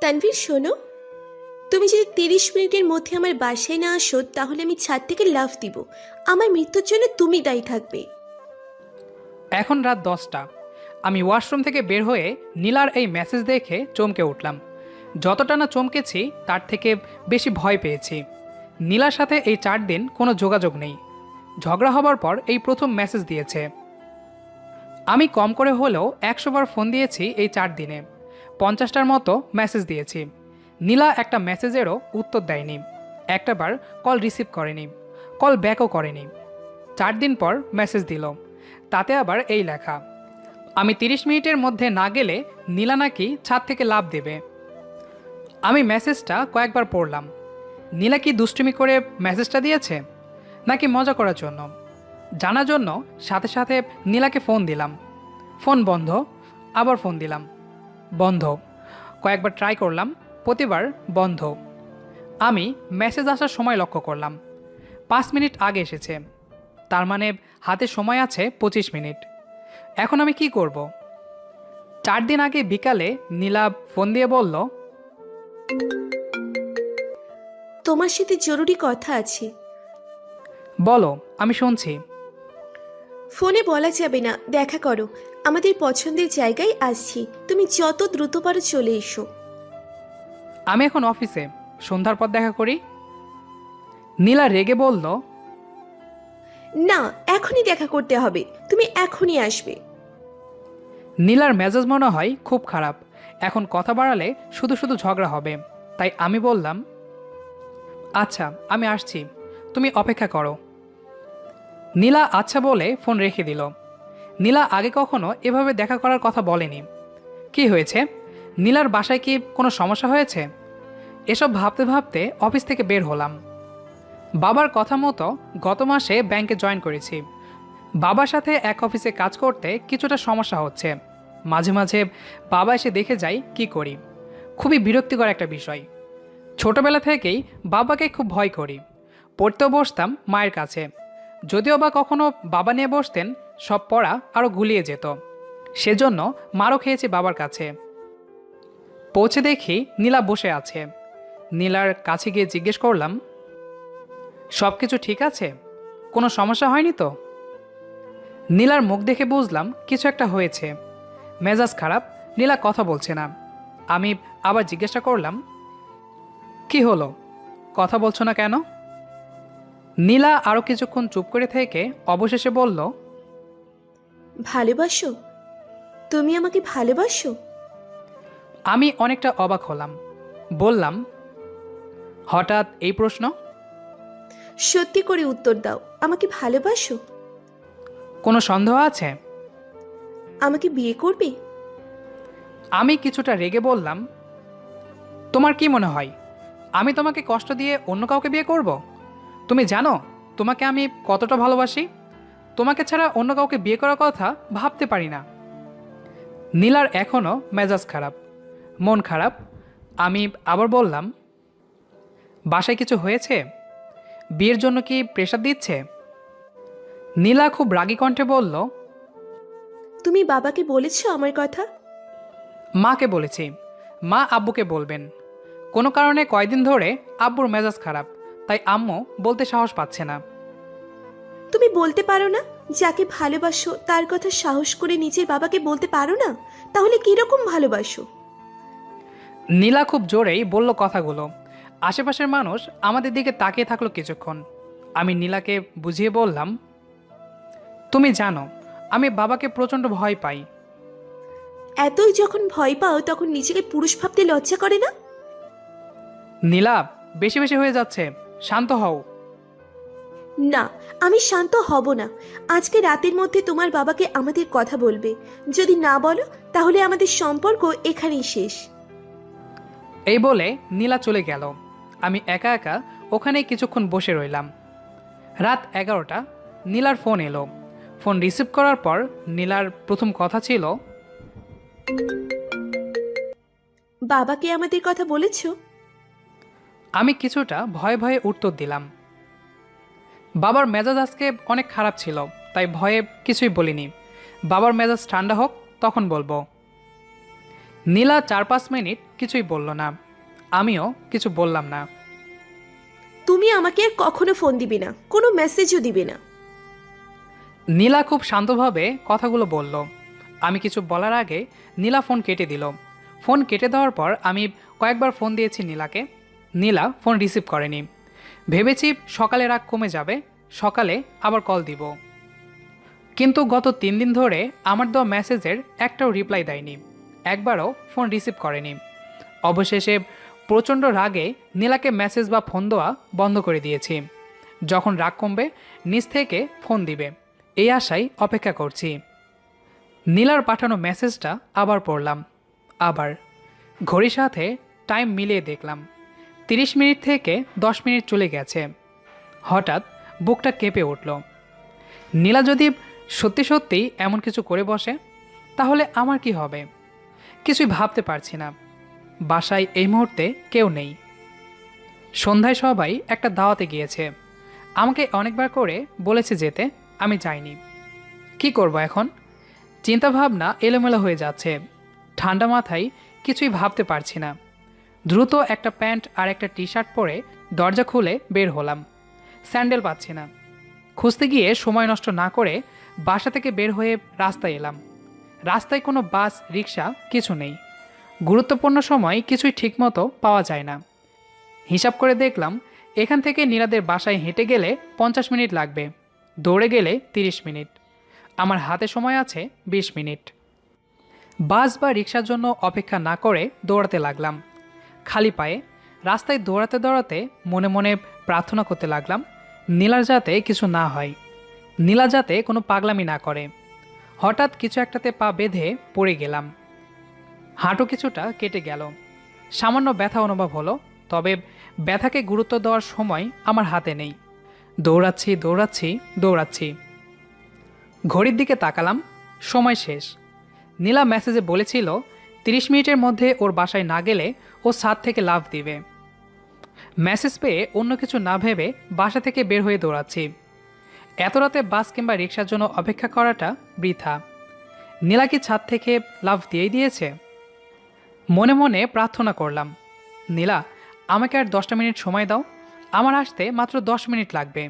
তানভীর, শোনো। তুমি যদি তিরিশ মিনিটের মধ্যে আমার বাসায় না আসো, তাহলে আমি ছাদ থেকে লাফ দিব। আমার মৃত্যুর জন্য তুমি দায়ী থাকবে। এখন রাত দশটা। আমি ওয়াশরুম থেকে বের হয়ে নীলার এই মেসেজ দেখে চমকে উঠলাম। যতটা না চমকেছি, তার থেকে বেশি ভয় পেয়েছি। নীলার সাথে এই চার দিন কোনো যোগাযোগ নেই। ঝগড়া হবার পর এই প্রথম মেসেজ দিয়েছে। আমি কম করে হলেও একশোবার ফোন দিয়েছি এই চার দিনে। পঞ্চাশটার মতো মেসেজ দিয়েছি। নীলা একটা মেসেজেরও উত্তর দেয়নি। একটাবার কল রিসিভ করেনি। কল ব্যাকও করেনি। চার দিন পর মেসেজ দিল। তাতে আবার এই লেখা, আমি তিরিশ মিনিটের মধ্যে না গেলে নীলা নাকি ছাদ থেকে লাভ দেবে। আমি মেসেজটা কয়েকবার পড়লাম। নীলা কি দুষ্টুমি করে মেসেজটা দিয়েছে? নাকি মজা করার জন্য? জানার জন্য সাথে সাথে নীলাকে ফোন দিলাম। ফোন বন্ধ। আবার ফোন দিলাম। বন্ধ। কয়েকবার ট্রাই করলাম প্রতিবার বন্ধ। আমি মেসেজ আসার সময় লক্ষ্য করলাম। পাঁচ মিনিট আগে এসেছে। তার মানে হাতে সময় আছে পঁচিশ মিনিট। এখন আমি কি করব? চার দিন আগে বিকালে নীলা ফোন দিয়ে বলল তোমার সাথে জরুরি কথা আছে। বলো আমি শুনছি। ফোনে বলা যাবে না দেখা করো। আমাদের পছন্দের জায়গায় আসছি। তুমি যত দ্রুত পারো চলে এসো। আমি এখন অফিসে। সন্ধ্যার পর দেখা করি। নীলা রেগে বলল না এখনই দেখা করতে হবে। তুমি এখনই আসবে। নীলার মেজাজ মনে হয় খুব খারাপ। এখন কথা বাড়ালে শুধু শুধু ঝগড়া হবে। তাই আমি বললাম আচ্ছা আমি আসছি। তুমি অপেক্ষা করো। নীলা আচ্ছা বলে ফোন রেখে দিল। নীলা আগে কখনো এভাবে দেখা করার কথা বলেনি। কি হয়েছে? নীলার বাসায় কি কোনো সমস্যা হয়েছে? এসব ভাবতে ভাবতে অফিস থেকে বের হলাম। বাবার কথা মতো গত মাসে ব্যাংকে জয়েন করেছি। বাবার সাথে এক অফিসে কাজ করতে কিছুটা সমস্যা হচ্ছে। মাঝে মাঝে বাবা এসে দেখে যাই কি করি। খুবই বিরক্তিকর একটা বিষয়। ছোটবেলা থেকেই বাবাকে খুব ভয় করি। পড়তেও বসতাম মায়ের কাছে। যদিও বা কখনো বাবা নিয়ে বসতেন, সব পড়া আরও গুলিয়ে যেত। সেজন্য মারও খেয়েছি বাবার কাছে। পৌঁছে দেখি নীলা বসে আছে। নীলার কাছে গিয়ে জিজ্ঞেস করলাম, সব কিছু ঠিক আছে? কোনো সমস্যা হয়নি তো? নীলার মুখ দেখে বুঝলাম কিছু একটা হয়েছে। মেজাজ খারাপ, নীলা কথা বলছে না। আমি আবার জিজ্ঞাসা করলাম, কি হলো? কথা বলছো না কেন? নীলা আরও কিছুক্ষণ চুপ করে থেকে অবশেষে বলল ভালোবাসো? তুমি আমাকে ভালোবাসো? আমি অনেকটা অবাক হলাম। বললাম হঠাৎ এই প্রশ্ন? সত্যি করে উত্তর দাও আমাকে ভালোবাসো? কোনো সন্দেহ আছে? আমাকে বিয়ে করবে? আমি কিছুটা রেগে বললাম তোমার কি মনে হয় আমি তোমাকে কষ্ট দিয়ে অন্য কাউকে বিয়ে করব? তুমি জানো তোমাকে আমি কতটা ভালোবাসি? তোমাকে ছাড়া অন্য কাউকে বিয়ে করার কথা ভাবতে পারি না। নীলার এখনও মেজাজ খারাপ মন খারাপ। আমি আবার বললাম বাসায় কিছু হয়েছে? বিয়ের জন্য কি প্রেশার দিচ্ছে? নীলা খুব রাগী কণ্ঠে বলল তুমি বাবাকে বলেছ আমার কথা? মাকে বলেছি। মা আব্বুকে বলবেন। কোনো কারণে কয়দিন ধরে আব্বুর মেজাজ খারাপ। তাই আম্মু বলতে সাহস পাচ্ছে না। তুমি বলতে পারো না? যাকে ভালোবাসো তার কথা সাহস করে নিজের বাবাকে বলতে পারো না? তাহলে কীরকম ভালোবাসো? নীলা খুব জোরেই বলল কথাগুলো। আশেপাশের মানুষ আমাদের দিকে তাকিয়ে থাকল কিছুক্ষণ। আমি নীলাকে বুঝিয়ে বললাম তুমি জানো আমি বাবাকে প্রচণ্ড ভয় পাই। এতই যখন ভয় পাও তখন নিজেকে পুরুষ ভাবতে লজ্জা করে না? নীলা বেশি বেশি হয়ে যাচ্ছে। শান্ত হও। না আমি শান্ত হব না। আজকে রাতের মধ্যে তোমার বাবাকে আমাদের কথা বলবে। যদি না বলো তাহলে আমাদের সম্পর্ক এখানেই শেষ। এই বলে নীলা চলে গেল। আমি একা একা ওখানেই কিছুক্ষণ বসে রইলাম। রাত এগারোটা নীলার ফোন এলো। ফোন রিসিভ করার পর নীলার প্রথম কথা ছিল বাবাকে আমাদের কথা বলেছ? আমি কিছুটা ভয়ে ভয়ে উত্তর দিলাম। বাবার মেজাজ আজকে অনেক খারাপ ছিল তাই ভয়ে কিছুই বলিনি। বাবার মেজাজ ঠান্ডা হোক তখন বলব। নীলা চার পাঁচ মিনিট কিছুই বলল না। আমিও কিছু বললাম না। তুমি আমাকে আর কখনো ফোন দিবি না কোনো মেসেজও দিবি না। নীলা খুব শান্তভাবে কথাগুলো বলল। আমি কিছু বলার আগে নীলা ফোন কেটে দিল। ফোন কেটে দেওয়ার পর আমি কয়েকবার ফোন দিয়েছি নীলাকে। নীলা ফোন রিসিভ করেনি। ভেবেছি সকালে রাগ কমে যাবে, সকালে আবার কল দিব। কিন্তু গত তিন দিন ধরে আমার দেওয়া মেসেজের একটাও রিপ্লাই দেয়নি। একবারও ফোন রিসিভ করেনি। অবশেষে প্রচণ্ড রাগে নীলাকে মেসেজ বা ফোন দেওয়া বন্ধ করে দিয়েছি। যখন রাগ কমবে নিজ থেকে ফোন দিবে। এই আশায় অপেক্ষা করছি। নীলার পাঠানো মেসেজটা আবার পড়লাম। আবার ঘড়ির সাথে টাইম মিলিয়ে দেখলাম। তিরিশ মিনিট থেকে দশ মিনিট চলে গেছে। হঠাৎ বুকটা কেঁপে উঠল। নীলা যদি সত্যি সত্যি এমন কিছু করে বসে, তাহলে আমার কি হবে? কিছুই ভাবতে পারছি না। বাসায় এই মুহূর্তে কেউ নেই। সন্ধ্যায় সবাই একটা দাওয়াতে গিয়েছে। আমাকে অনেকবার করে বলেছে যেতে, আমি যাইনি। কি করব এখন? চিন্তাভাবনা এলোমেলো হয়ে যাচ্ছে। ঠান্ডা মাথায় কিছুই ভাবতে পারছি না। দ্রুত একটা প্যান্ট আর একটা টি শার্ট পরে দরজা খুলে বের হলাম। স্যান্ডেল পাচ্ছি না। খুঁজতে গিয়ে সময় নষ্ট না করে বাসা থেকে বের হয়ে রাস্তায় এলাম। রাস্তায় কোনো বাস রিক্সা কিছু নেই। গুরুত্বপূর্ণ সময় কিছুই ঠিকমতো পাওয়া যায় না। হিসাব করে দেখলাম, এখান থেকে নীরাদের বাসায় হেঁটে গেলে পঞ্চাশ মিনিট লাগবে, দৌড়ে গেলে তিরিশ মিনিট। আমার হাতে সময় আছে বিশ মিনিট। বাস বা রিক্সার জন্য অপেক্ষা না করে দৌড়াতে লাগলাম। খালি পায়ে রাস্তায় দৌড়াতে দৌড়াতে মনে মনে প্রার্থনা করতে লাগলাম, নীলার যাতে কিছু না হয়। নীলা যাতে কোনো পাগলামি না করে। হঠাৎ কিছু একটাতে পা বেঁধে পড়ে গেলাম। হাঁটু কিছুটা কেটে গেল। সামান্য ব্যথা অনুভব হলো, তবে ব্যথাকে গুরুত্ব দেওয়ার সময় আমার হাতে নেই। দৌড়াচ্ছি দৌড়াচ্ছি দৌড়াচ্ছি। ঘড়ির দিকে তাকালাম, সময় শেষ। নীলা মেসেজে বলেছিল, তিরিশ মিনিটের মধ্যে ওর বাসায় না গেলে ও ছাদ থেকে লাভ দিবে। মেসেজ পেয়ে অন্য কিছু না ভেবে বাসা থেকে বের হয়ে দৌড়াচ্ছি। এত রাতে বাস কিংবা রিক্সার জন্য অপেক্ষা করাটা বৃথা। নীলা কি ছাদ থেকে লাভ দিয়েই দিয়েছে? মনে মনে প্রার্থনা করলাম, নীলা, আমাকে আর দশটা মিনিট সময় দাও। আমার আসতে মাত্র দশ মিনিট লাগবে।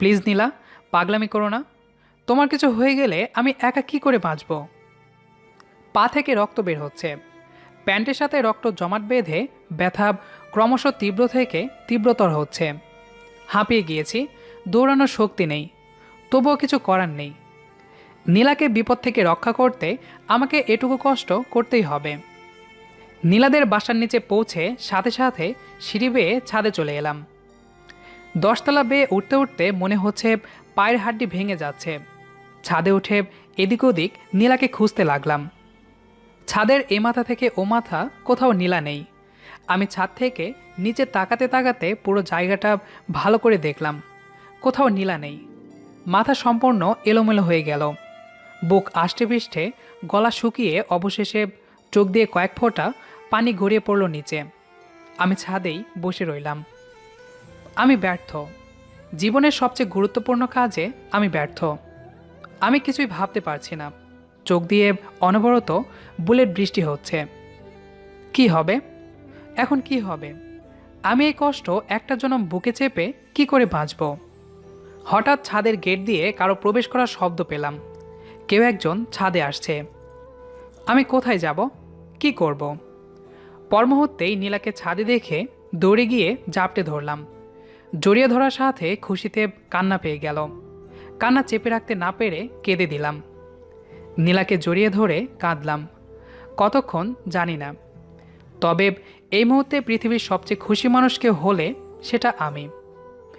প্লিজ নীলা, পাগলামি করো না। তোমার কিছু হয়ে গেলে আমি একা কি করে বাঁচব? পা থেকে রক্ত বের হচ্ছে। প্যান্টের সাথে রক্ত জমাট বেঁধে ব্যথা ক্রমশ তীব্র থেকে তীব্রতর হচ্ছে। হাঁপিয়ে গিয়েছি, দৌড়ানোর শক্তি নেই, তবুও কিছু করার নেই। নীলাকে বিপদ থেকে রক্ষা করতে আমাকে এটুকু কষ্ট করতেই হবে। নীলাদের বাসার নিচে পৌঁছে সাথে সাথে সিঁড়ি বেয়ে ছাদে চলে এলাম। দশতলা বেয়ে উঠতে উঠতে মনে হচ্ছে পায়ের হাড্ডি ভেঙে যাচ্ছে। ছাদে উঠে এদিক ওদিক নীলাকে খুঁজতে লাগলাম। ছাদের এ মাথা থেকে ও মাথা কোথাও নীলা নেই। আমি ছাদ থেকে নিচে তাকাতে তাকাতে পুরো জায়গাটা ভালো করে দেখলাম। কোথাও নীলা নেই। মাথা সম্পূর্ণ এলোমেলো হয়ে গেল। বুক আষ্টে পৃষ্ঠে, গলা শুকিয়ে অবশেষে চোখ দিয়ে কয়েক ফোঁটা পানি গড়িয়ে পড়ল নিচে। আমি ছাদেই বসে রইলাম। আমি ব্যর্থ। জীবনের সবচেয়ে গুরুত্বপূর্ণ কাজে আমি ব্যর্থ। আমি কিছুই ভাবতে পারছি না। চোখ দিয়ে অনবরত বুলেট বৃষ্টি হচ্ছে। কি হবে? এখন কি হবে? আমি এই কষ্ট একটা জনম বুকে চেপে কি করে বাঁচব? হঠাৎ ছাদের গেট দিয়ে কারও প্রবেশ করার শব্দ পেলাম। কেউ একজন ছাদে আসছে। আমি কোথায় যাব? কি করব? পর মুহূর্তেই নীলাকে ছাদে দেখে দৌড়ে গিয়ে জাপটে ধরলাম। জড়িয়ে ধরার সাথে খুশিতে কান্না পেয়ে গেল। কান্না চেপে রাখতে না পেরে কেঁদে দিলাম। নীলাকে জড়িয়ে ধরে কাঁদলাম। কতক্ষণ জানি না। তবে এই মুহূর্তে পৃথিবীর সবচেয়ে খুশি মানুষকে হলে সেটা আমি।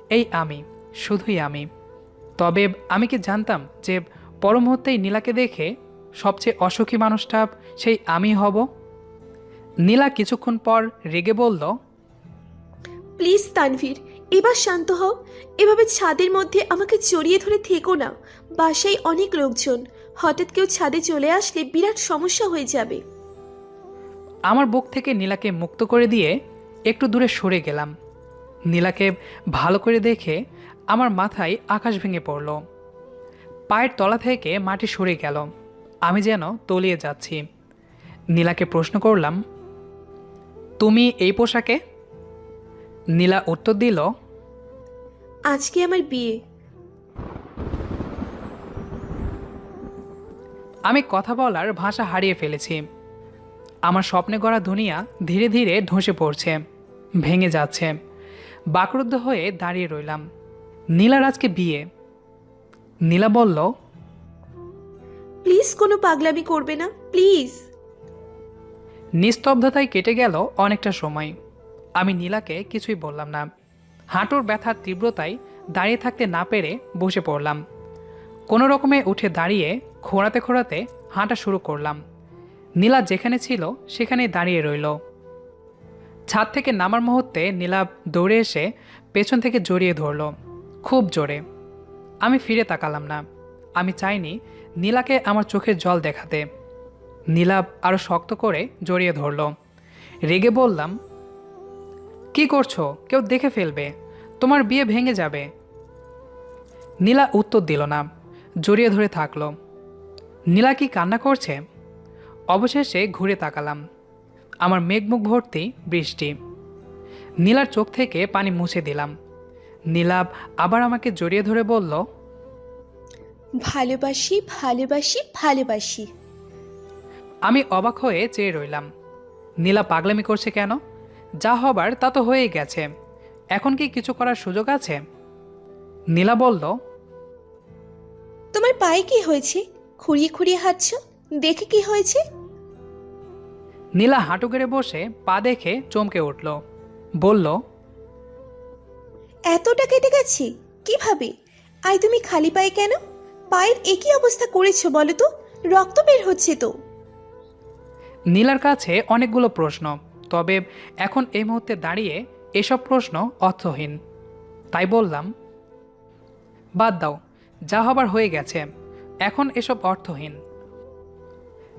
এই আমি, শুধুই আমি। তবে আমি কি জানতাম যে পর মুহূর্তেই নীলাকে দেখে সবচেয়ে অসুখী মানুষটা সেই আমি হব? নীলা কিছুক্ষণ পর রেগে বলল, প্লিজ তানভীর, এবার শান্ত হও। এভাবে ছাদের মধ্যে আমাকে জড়িয়ে ধরে থেকো না। বাসায় অনেক লোকজন। হঠাৎ কেউ ছাদে চলে আসলে বিরাট সমস্যা হয়ে যাবে। আমার বুক থেকে নীলাকে মুক্ত করে দিয়ে একটু দূরে সরে গেলাম। নীলাকে ভালো করে দেখে আমার মাথায় আকাশ ভেঙে পড়ল। পায়ের তলা থেকে মাটি সরে গেল। আমি যেন তলিয়ে যাচ্ছি। নীলাকে প্রশ্ন করলাম তুমি এই পোশাকে? নীলা উত্তর দিল আজকে আমার বিয়ে। আমি কথা বলার ভাষা হারিয়ে ফেলেছি। আমার স্বপ্নে গড়া দুনিয়া ধীরে ধীরে ধসে পড়ছে ভেঙে যাচ্ছে। বাকরুদ্ধ হয়ে দাঁড়িয়ে রইলাম। নীলার আজকে বিয়ে। নীলা বলল প্লিজ কোনো পাগলামি করবে না প্লিজ। নিস্তব্ধতায় কেটে গেল অনেকটা সময়। আমি নীলাকে কিছুই বললাম না। হাঁটুর ব্যথার তীব্রতায় দাঁড়িয়ে থাকতে না পেরে বসে পড়লাম। কোনো রকমে উঠে দাঁড়িয়ে খোঁড়াতে খোঁড়াতে হাঁটা শুরু করলাম। নীলা যেখানে ছিল সেখানে দাঁড়িয়ে রইল। ছাদ থেকে নামার মুহূর্তে নীলা দৌড়ে এসে পেছন থেকে জড়িয়ে ধরল, খুব জোরে। আমি ফিরে তাকালাম না। আমি চাইনি নীলাকে আমার চোখের জল দেখাতে। নীলাভ আরও শক্ত করে জড়িয়ে ধরল। রেগে বললাম, কি করছ? কেউ দেখে ফেলবে। তোমার বিয়ে ভেঙে যাবে। নীলা উত্তর দিল না। জড়িয়ে ধরে থাকল। নীলা কি কান্না করছে? অবশেষে ঘুরে তাকালাম। আমার মেঘমুখ ভর্তি বৃষ্টি। নীলার চোখ থেকে পানি মুছে দিলাম। নীলাভ আবার আমাকে জড়িয়ে ধরে বলল ভালোবাসি ভালোবাসি ভালোবাসি। আমি অবাক হয়ে চেয়ে রইলাম। নীলা পাগলামি করছে কেন? যা হবার তা তো হয়েই গেছে। এখন কি কিছু করার সুযোগ আছে? নীলা বলল তোমার পায়ে কি হয়েছে? খুঁড়িয়ে খুঁড়িয়ে হাঁটছ? দেখে কি হয়েছে? নীলা হাঁটু গেড়ে বসে পা দেখে চমকে উঠল। বলল এতটা কেটে গেছে? কীভাবে আই তুমি খালি পায়ে কেন? পায়ের একই অবস্থা করেছ বলো তো? রক্ত বের হচ্ছে তো। নীলার কাছে অনেকগুলো প্রশ্ন তবে এখন এই মুহূর্তে দাঁড়িয়ে এসব প্রশ্ন অর্থহীন। তাই বললাম বাদ দাও যা হবার হয়ে গেছে। এখন এসব অর্থহীন।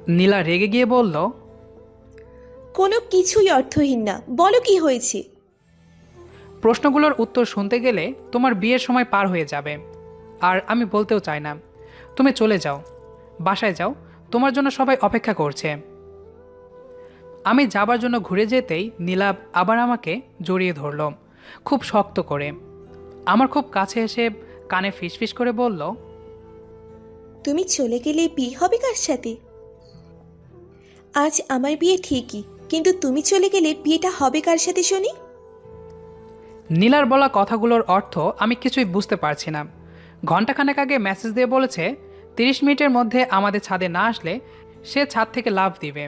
নীলা রেগে গিয়ে বলল কোনো কিছুই অর্থহীন না বলো কি হয়েছে? প্রশ্নগুলোর উত্তর শুনতে গেলে তোমার বিয়ের সময় পার হয়ে যাবে। আর আমি বলতেও চাই না তুমি চলে যাও বাসায় যাও তোমার জন্য সবাই অপেক্ষা করছে। আমি যাবার জন্য ঘুরে যেতেই নীলাভ আবার আমাকে জড়িয়ে ধরল খুব শক্ত করে। আমার খুব কাছে এসে কানে ফিসফিস করে বলল তুমি চলে গেলে বিয়ে হবে কার সাথে? আজ আমার বিয়ে ঠিকই, কিন্তু তুমি চলে গেলে বিয়েটা হবে কার সাথে শুনি নীলার বলা কথাগুলোর অর্থ আমি কিছুই বুঝতে পারছি না। ঘন্টাখানেক আগে মেসেজ দিয়ে বলেছে, তিরিশ মিনিটের মধ্যে আমাদের ছাদে না আসলে সে ছাদ থেকে লাভ দিবে।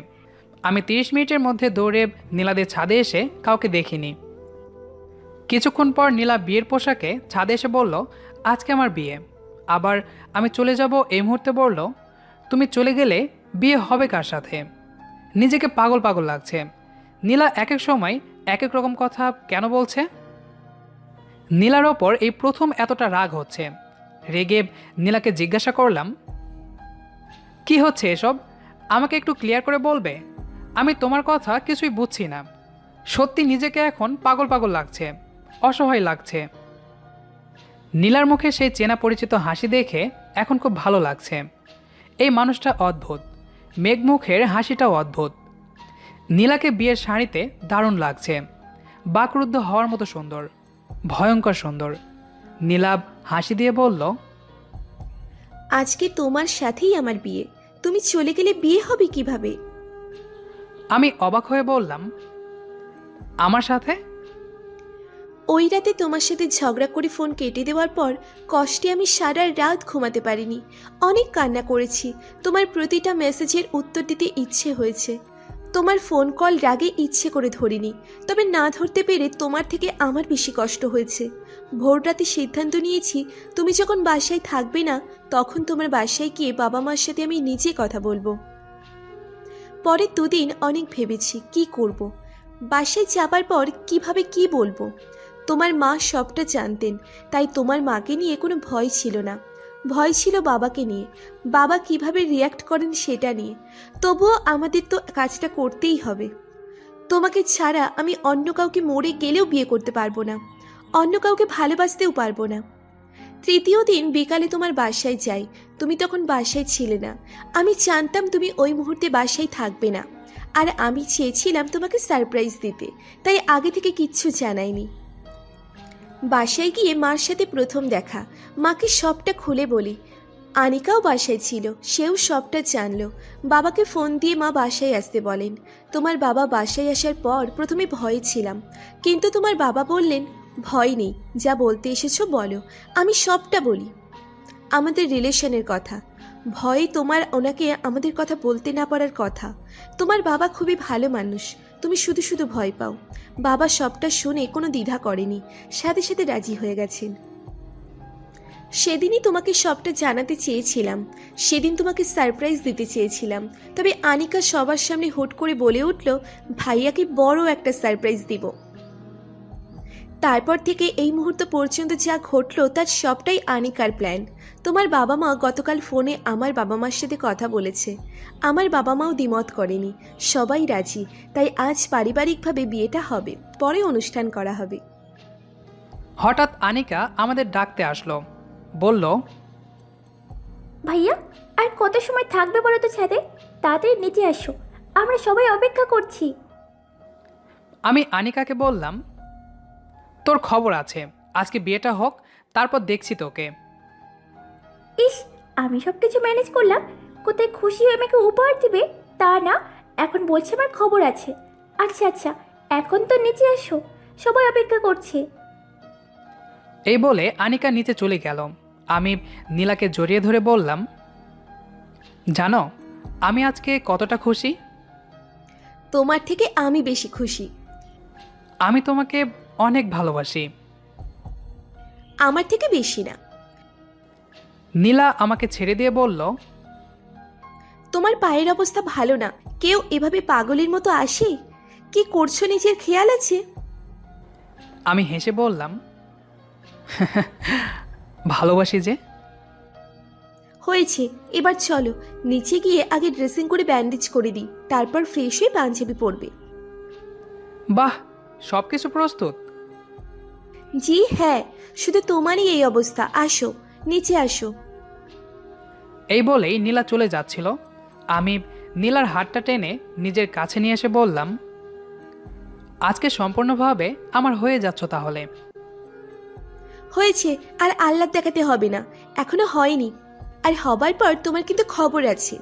আমি তিরিশ মিনিটের মধ্যে দৌড়ে নীলাদের ছাদে এসে কাউকে দেখিনি। কিছুক্ষণ পর নীলা বিয়ের পোশাকে ছাদে এসে বলল, আজকে আমার বিয়ে। আবার আমি চলে যাব এই মুহূর্তে বলল, তুমি চলে গেলে বিয়ে হবে কার সাথে? নিজেকে পাগল পাগল লাগছে। নীলা এক এক সময় এক এক রকম কথা কেন বলছে? নীলার ওপর এই প্রথম এতটা রাগ হচ্ছে। রেগে নীলাকে জিজ্ঞাসা করলাম, কি হচ্ছে এসব? আমাকে একটু ক্লিয়ার করে বলবে? আমি তোমার কথা কিছুই বুঝছি না। সত্যি নিজেকে এখন পাগল পাগল লাগছে, অসহায় লাগছে। নীলার মুখে সেই চেনা পরিচিত হাসি দেখে এখন খুব ভালো লাগছে। এই মানুষটা অদ্ভুত। মেঘমুখের হাসিটাও অদ্ভুত। নীলাকে বিয়ের শাড়িতে দারুণ লাগছে। বাকরুদ্ধ হওয়ার মতো সুন্দর। ভয়ঙ্কর সুন্দর। নীলাভ হাসি দিয়ে বলল আজকে তোমার সাথেই আমার বিয়ে। তুমি চলে গেলে বিয়ে হবে কীভাবে? আমি অবাক হয়ে বললাম আমার সাথে? ওই রাতে তোমার সাথে ঝগড়া করে ফোন কেটে দেওয়ার পর কষ্টে আমি সারা রাত ঘুমাতে পারিনি। অনেক কান্না করেছি। তোমার প্রতিটা মেসেজের উত্তর দিতে ইচ্ছে হয়েছে। তোমার ফোন কল রাগে ইচ্ছে করে ধরিনি। তবে না ধরতে পেরে তোমার থেকে আমার বেশি কষ্ট হয়েছে। ভোর রাতে সিদ্ধান্ত নিয়েছি, তুমি যখন বাসায় থাকবে না, তখন তোমার বাসায় গিয়ে বাবা মার সাথে আমি নিজে কথা বলব। পরে দুদিন অনেক ভেবেছি, কি করব। বাসায় যাবার পর কীভাবে কি বলব? তোমার মা সবটা জানতেন, তাই তোমার মাকে নিয়ে কোনো ভয় ছিল না। ভয় ছিল বাবাকে নিয়ে। বাবা কীভাবে রিয়াক্ট করেন সেটা নিয়ে। তবুও আমাদের তো কাজটা করতেই হবে। তোমাকে ছাড়া আমি অন্য কাউকে মরে গেলেও বিয়ে করতে পারব না। অন্য কাউকে ভালোবাসতেও পারব না। তৃতীয় দিন বিকালে তোমার বাসায় যাই। তুমি তখন বাসায় ছিলে না। আমি জানতাম তুমি ওই মুহূর্তে বাসায় থাকবে না। আর আমি চেয়েছিলাম তোমাকে সারপ্রাইজ দিতে। তাই আগে থেকে কিচ্ছু জানাইনি। বাসায় গিয়ে মার সাথে প্রথম দেখা। মাকে সবটা খুলে বলি, আনিকাও বাসায় ছিল, সেও সবটা জানলো। বাবাকে ফোন দিয়ে মা বাসায় আসতে বলেন, তোমার বাবা বাসায় আসার পর প্রথমে ভয়ে ছিলাম। কিন্তু তোমার বাবা বললেন, ভয় নেই, যা বলতে এসেছ বলো, আমি সবটা বলি। আমাদের রিলেশনের কথা। ভয়ে তোমার ওনাকে আমাদের কথা বলতে না পারার কথা। তোমার বাবা খুবই ভালো মানুষ তুমি শুধু শুধু ভয় পাও। বাবা সবটা শুনে কোনো দ্বিধা করেনি। সাথে সাথে রাজি হয়ে গেছেন। সেদিনই তোমাকে সবটা জানাতে চেয়েছিলাম। সেদিন তোমাকে সারপ্রাইজ দিতে চেয়েছিলাম। তবে আনিকা সবার সামনে হুট করে বলে উঠল, ভাইয়াকে বড় একটা সারপ্রাইজ দিব। তারপর থেকে এই মুহূর্ত পর্যন্ত যা ঘটলো তার সবটাই আনিকার প্ল্যান তোমার বাবা মা গতকাল ফোনে আমার বাবা মার সাথে কথা বলেছে। আমার বাবা মাও দ্বিমত করেনি। সবাই রাজি। তাই আজ পারিবারিকভাবে বিয়েটা হবে। পরে অনুষ্ঠান করা হবে। হঠাৎ আনিকা আমাদের ডাকতে আসলো। বলল ভাইয়া আর কত সময় থাকবে বলো তো ছাদে? তাড়াতাড়ি নিচে আসো। আমরা সবাই অপেক্ষা করছি। আমি আনিকাকে বললাম তোর খবর আছে। আজকে বিয়েটা হোক তারপর দেখছি তোকে। ইস আমি সব কিছু ম্যানেজ করলাম। কোথায় খুশি হয়ে আমাকে উপহার দিবে তা না এখন বলছে আমার খবর আছে। আচ্ছা আচ্ছা এখন তো নিচে আসো সবাই অপেক্ষা করছে। এই বলে আনিকা নিচে চলে গেল। আমি নীলাকে জড়িয়ে ধরে বললাম জানো আমি আজকে কতটা খুশি? তোমার থেকে আমি বেশি খুশি। আমি তোমাকে অনেক ভালোবাসি। আমার থেকে বেশি না। নীলা আমাকে ছেড়ে দিয়ে বলল তোমার পায়ের অবস্থা ভালো না। কেউ এভাবে পাগলের মতো আসে? কি করছ নিজের খেয়াল আছে? আমি হেসে বললাম ভালোবাসি যে। হয়েছে এবার চলো নিচে গিয়ে আগে ড্রেসিং করে ব্যান্ডেজ করে দিই তারপর ফ্রেশ হয়ে পাঞ্জাবি পরবে। বাহ সব কিছু প্রস্তুত। জি হ্যাঁ শুধু তোমারই এই অবস্থা। আসো নিচে আসো। এই বলেই নীলা চলে যাচ্ছিল। আমি নীলার হাতটা টেনে নিজের কাছে নিয়ে এসে বললাম আজকে সম্পূর্ণভাবে আমার হয়ে যাচ্ছ তাহলে। হয়েছে আর আল্লাহ দেখাতে হবে না। এখনও হয়নি। আর হবার পর তোমার কিন্তু খবর আছে।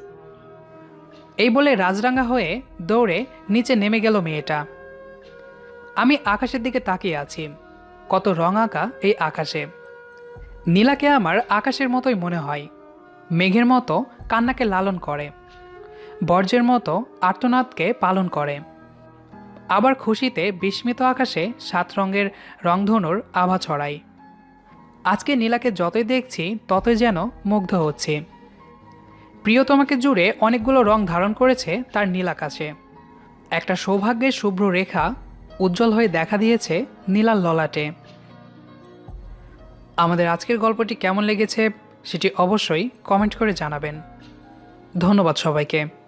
এই বলে রাজরাঙ্গা হয়ে দৌড়ে নিচে নেমে গেল মেয়েটা। আমি আকাশের দিকে তাকিয়ে আছি। কত রং আঁকা এই আকাশে। নীলাকে আমার আকাশের মতোই মনে হয়। মেঘের মতো কান্নাকে লালন করে। বর্জ্যের মতো আর্তনাদকে পালন করে। আবার খুশিতে বিস্মিত আকাশে সাত রঙের রংধনুর আভা ছড়ায়। আজকে নীলাকে যতই দেখছি, ততই যেন মুগ্ধ হচ্ছি। প্রিয়তমাকে জুড়ে অনেকগুলো রং ধারণ করেছে তার নীল আকাশে। একটা সৌভাগ্যের শুভ্র রেখা উজ্জ্বল হয়ে দেখা দিয়েছে নীলার ললাটে। আমাদের আজকের গল্পটি কেমন লেগেছে সেটি অবশ্যই কমেন্ট করে জানাবেন। ধন্যবাদ সবাইকে।